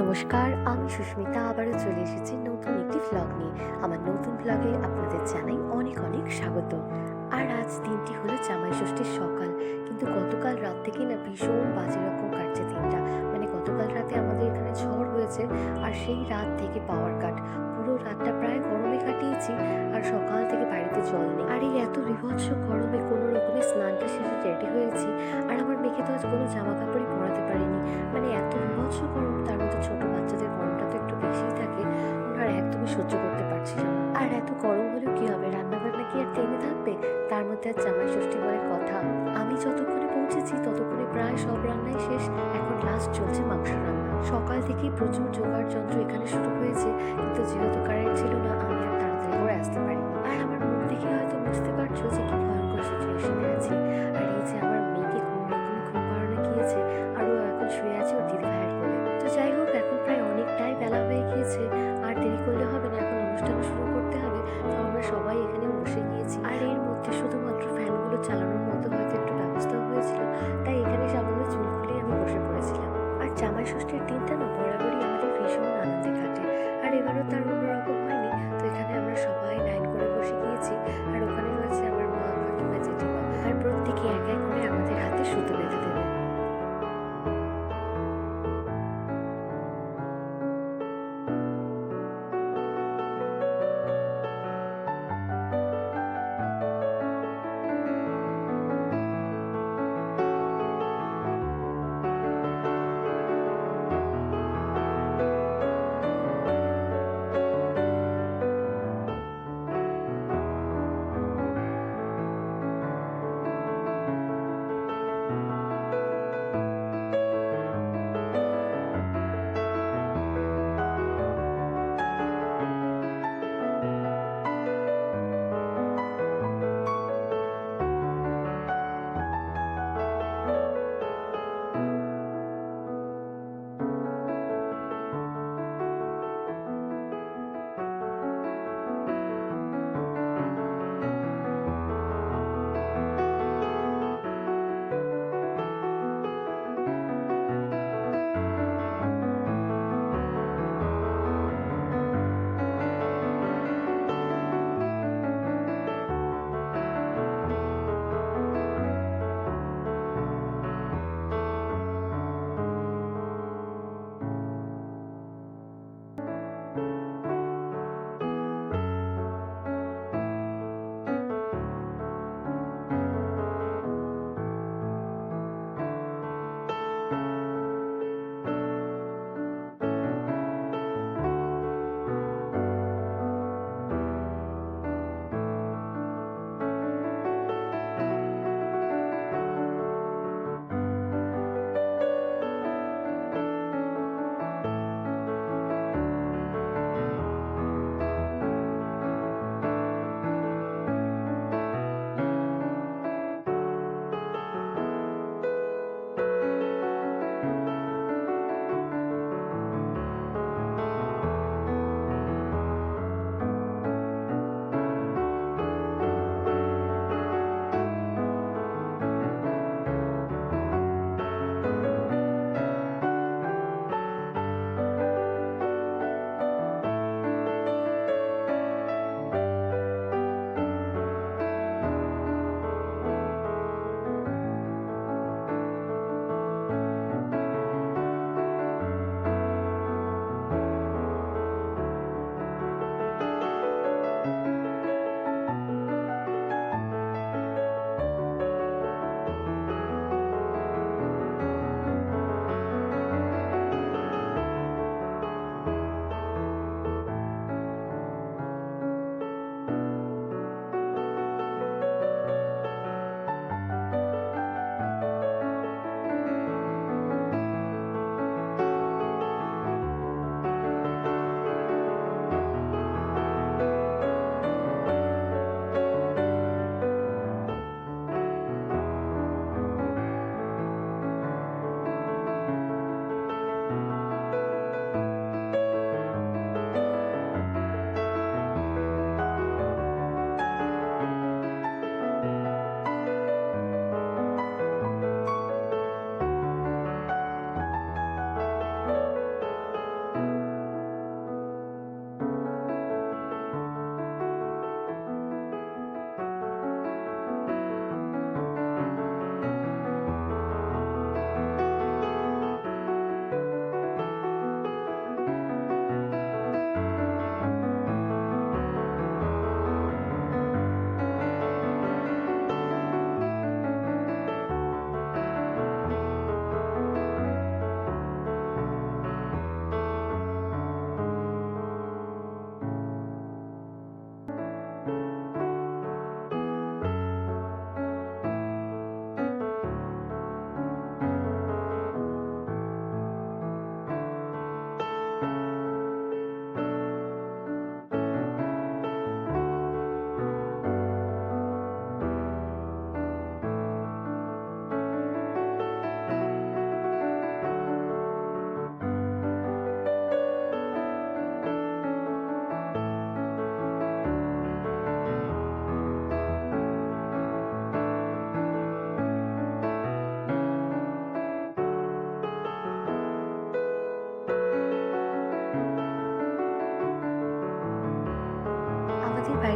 নমস্কার, আমি সুস্মিতা, আবারও চলে এসেছি নতুন একটি ভ্লগ নিয়ে। আমার নতুন ভ্লগে আপনাদের জানাই অনেক অনেক স্বাগত। আর আজ দিনটি হলো জামাই ষষ্ঠীর সকাল। কিন্তু গতকাল রাত থেকে না ভীষণ বাজে রকম কাটছে দিনটা। মানে গতকাল রাতে আমাদের এখানে ঝড় হয়েছে, আর সেই রাত থেকে পাওয়ার কাট। পুরো রাতটা প্রায় গরমে কাটিয়েছি, আর সকাল থেকে জল নেই আর এই এত বিভৎস গরমে কোনো রকমে স্নানটা সেরে রেডি হয়েছি। আর আমার মেয়েকে তো আজ কোনো জামা কাপড়ই পরাতে পারিনি। মানে এত বিভৎস গরম, তার মধ্যে ছোট বাচ্চাদের গরমটা তো একটু বেশিই থাকে। ওনার একদমই সহ্য করতে পারছিল না। আর এত গরম হলেও কি হবে? রান্না বান্না কি আর থেমে থাকবে? তার মধ্যে আর জামাই ষষ্ঠী বলে কথা। আমি যতক্ষণে পৌঁছেছি, ততক্ষণে প্রায় সব রান্নাই শেষ। এখন লাস্ট চলছে মাংস রান্না। সকাল থেকেই প্রচুর জোগাড় যন্ত্র এখানে শুরু হয়েছে। কিন্তু যেহেতু কারেন্ট ছিল না, আমি আর তাড়াতাড়ি করে আসতে পারিনি। এবারও তার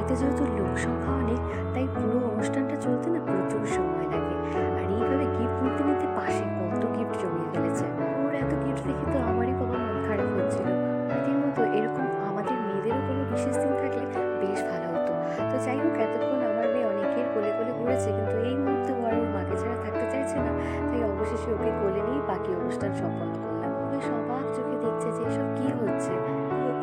বাড়িতে যেহেতু লোক সংখ্যা অনেক, তাই পুরো অনুষ্ঠানটা চলতে না প্রচুর সময় লাগে। আর এইভাবে গিফট নিতে নিতে পাশে কত গিফট জমিয়ে ফেলেছে। ওর এত গিফট দেখে তো আমারই বাবা মন খারাপ হচ্ছিল। রীতিমতো এরকম আমাদের মেয়েদেরও কোনো বিশেষ দিন থাকলে বেশ ভালো হতো। তো যাই হোক, এতক্ষণ আমার মেয়ে অনেকের কোলে কোলে ঘুরেছে, কিন্তু এই মুহূর্তে ও আর ওর মাকে ছাড়া থাকতে চাইছে না। তাই অবশেষে ওকে কোলে নিয়েই বাকি অনুষ্ঠান সম্পন্ন করলাম। ওই সবাক চোখে দেখছে যে এসব কী হচ্ছে।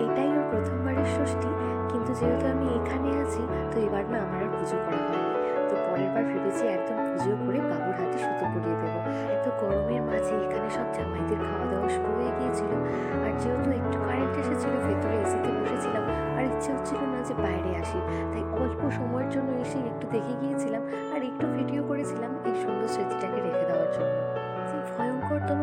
এটাই ওর প্রথমবারের ষষ্ঠী, কিন্তু যেহেতু আমি এখানে আছি, তো এবার না আমার আর পুজো করা হয়নি। তো পরের বার ভেবেছি একদম পুজো করে বাবুর হাতে সুতো পরিয়ে দেবো। এত গরমের মাঝে এখানে সব জামাইদের খাওয়া দাওয়া শুরু হয়ে গিয়েছিল। আর যেহেতু একটু কারেন্ট এসেছিল, ভেতরে এসিতে বসেছিলাম, আর ইচ্ছে হচ্ছিল না যে বাইরে আসি, তাই অল্প সময়ের জন্য এসে একটু দেখে গিয়েছিলাম, আর একটু ভিডিও করেছিলাম এই সুন্দর স্মৃতিটাকে রেখে দেওয়ার জন্য। ভয়ঙ্করতম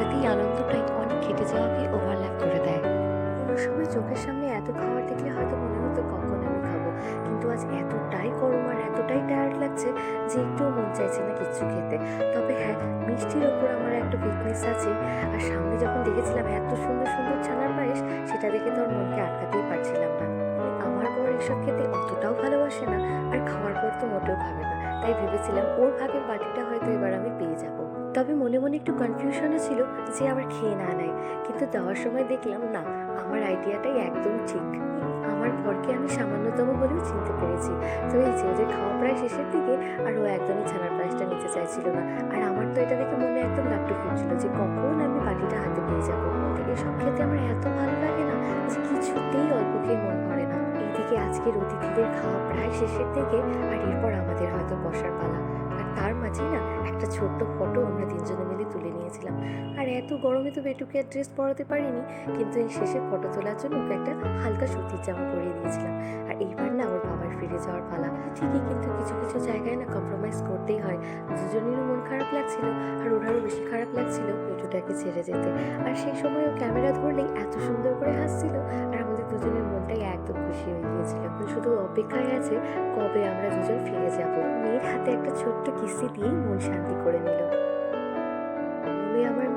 একসাথেই আনন্দটাই অনেক কেটে যাওয়াকে ওভারল্যাপ করে দেয়। কোনো সময় চোখের সামনে এত খাবার দেখলে হয়তো মনে হতো কখন আমি খাব। কিন্তু আজ এতটাই গরম আর এতটাই টায়ার্ড লাগছে যে একটুও মন চাইছে না কিছু খেতে। তবে হ্যাঁ মিষ্টির ওপর আমার একটা উইকনেস আছে। আর সামনে যখন দেখেছিলাম এত সুন্দর সুন্দর ছানার পায়েস, সেটা দেখে তো আর মনকে আটকাতেই পারছিলাম না। আমার বর এসব খেতে অতটাও ভালোবাসে না, আর খাওয়ার পর তো মোটেও খাবে না। তাই ভেবেছিলাম ওর ভাগের বাটিটা হয়তো এবার আমি পেয়ে যাব। তবে মনে মনে একটু কনফিউশনও ছিল যে আবার খেয়ে না নেয়। কিন্তু দেওয়ার সময় দেখলাম, না, আমার আইডিয়াটাই একদম ঠিক। আমার বরকে আমি সামান্যতম হলেও চিনতে পেরেছি। তো এই যে খাওয়া প্রায় শেষের দিকে, আর ও একদমই ছানার পায়েসটা নিতে চাইছিল না। আর আমার তো এটা দেখে মনে একদম লাট্টু ফুটছিল যে কখন আমি বাটিটা হাতে পেয়ে যাব। এসব খেতে আমার এত ভালো লাগে না যে কিছুতেই অল্প খেয়ে মন ভরে না। এইদিকে আজকের অতিথিদের খাওয়া প্রায় শেষের দিকে, আর এরপর আমাদের হয়তো বসার পালা। তার মাঝেই না একটা ছোট্ট ফটো আমরা তিনজনে মিলে তুলে নিয়েছিলাম। আর এত গরমে তো বেটুকে আর ড্রেস পরাতে পারিনি, কিন্তু এই শেষে ফটো তোলার জন্য ওকে একটা হালকা সুতির জামা পরিয়ে দিয়েছিলাম। আর এইবার না ওর বাবার ফিরে যাওয়ার পালা। ঠিকই কিন্তু কিছু কিছু জায়গায় না কম্প্রোমাইজ করতেই হয়। দুজনেরও মন খারাপ লাগছিল আর ওনারও বেশি খারাপ লাগছিল বেটুটাকে ছেড়ে যেতে। আর সেই সময় ও ক্যামেরা ধরলেই এত সুন্দর করে হাসছিল আর দুজনের মনটাই একদম খুশি হয়ে গিয়েছিল। এখন শুধু অপেক্ষায় আছে কবে আমরা দুজন ফিরে যাব। মেয়ের হাতে একটা ছোট্ট কিস্তি দিয়েই মন শান্তি করে নিল। আমার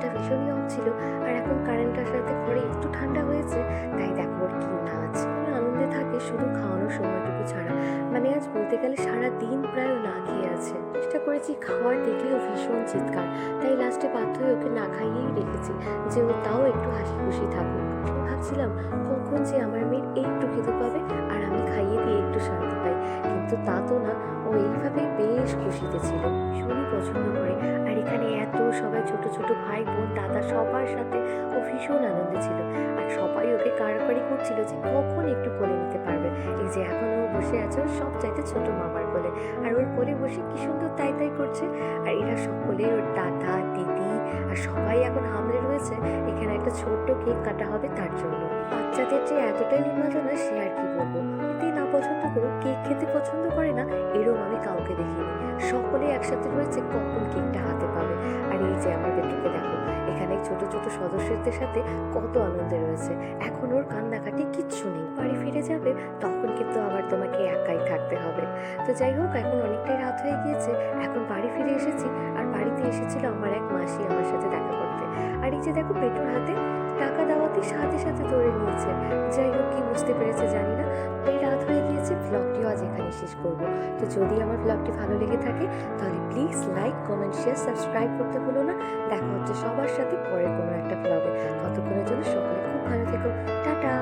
মুডটা ভীষণই অফ ছিল, আর এখন কারেন্ট আসাতে ঘরে একটু ঠান্ডা হয়েছে, তাই দেখো কি নাচ ও আনন্দে থাকে শুধু খাওয়ানোর সময়টুকু ছাড়া। মানে আজ বলতে গেলে সারা দিন প্রায় না খেয়ে আছে। চেষ্টা করেছি খাওয়ার দেখলেও ভীষণ চিৎকার। তাই লাস্টে বাধ্য হয়ে ওকে না খাইয়েই রেখেছি, যে ও তাও একটু হাসি খুশি থাকুক। ভাবছিলাম কখন যে আমার মেয়ের একটু খেতে পাবে, আর আমি খাইয়ে দিয়ে একটু শান্তি পাই। কিন্তু তা তো না, ও এইভাবেই বেশ খুশিতে ছিল, ভীষণই পছন্দ করে। আর এখানে এত সবাই ছোট ছোট ভাই বোন দাদা সবার সাথে ও ভীষণ আনন্দে ছিল। আর সবাই ওকে কাড়াকাড়ি করছিল যে কখন একটু কোলে নিতে পারবে। এই যে এখন ও বসে আছে ওর সব চাইতে ছোট মামার কোলে। আর ওর কোলে বসে কি সুন্দর তাই তাই করছে। আর এরা সকলে ওর দাদা, দিদি আর সবাই এখন হামলে রয়েছে। এখানে একটা ছোট্ট কেক কাটা হবে তার জন্য। বাচ্চাদের যে এতটাই উন্মাদনা সে আর কি বলব? এতে না পছন্দ করুক, কেক খেতে পছন্দ করে না, এরম আমি কাউকে দেখিনি। সকলে একসাথে রয়েছে কখন কেকটা হাতে পাবে। আর ছোট সদস্যদের সাথে কত আনন্দে রয়েছে। এখন ওর কান্নাকাটি কিচ্ছু নেই। বাড়ি ফিরে যাবে, তখন কিন্তু আবার তোমাকে একাই থাকতে হবে। তো যাই হোক, এখন অনেকটাই রাত হয়ে গিয়েছে। এখন বাড়ি ফিরে এসেছি আর বাড়িতে এসেছিল আমার এক মাসি আমার সাথে দেখা করতে। আর এই যে দেখো পেটুর হাতে টাকা দেওয়াতে সাথে সাথে ধরে নিয়েছে যাই হোক, কি বুঝতে পেরেছে জানি না। তাই রাত হয়ে গিয়েছে ব্লগটিও আজ এখানে শেষ করব। তো যদি আমার ব্লগটি ভালো লেগে থাকে, তাহলে please like comment share subscribe করতে ভুলো না। দেখা হচ্ছে সবার সাথে পরের কোনো একটা ব্লগে ততক্ষণের জন্য সকলে খুব ভালো থেকো। টাটা!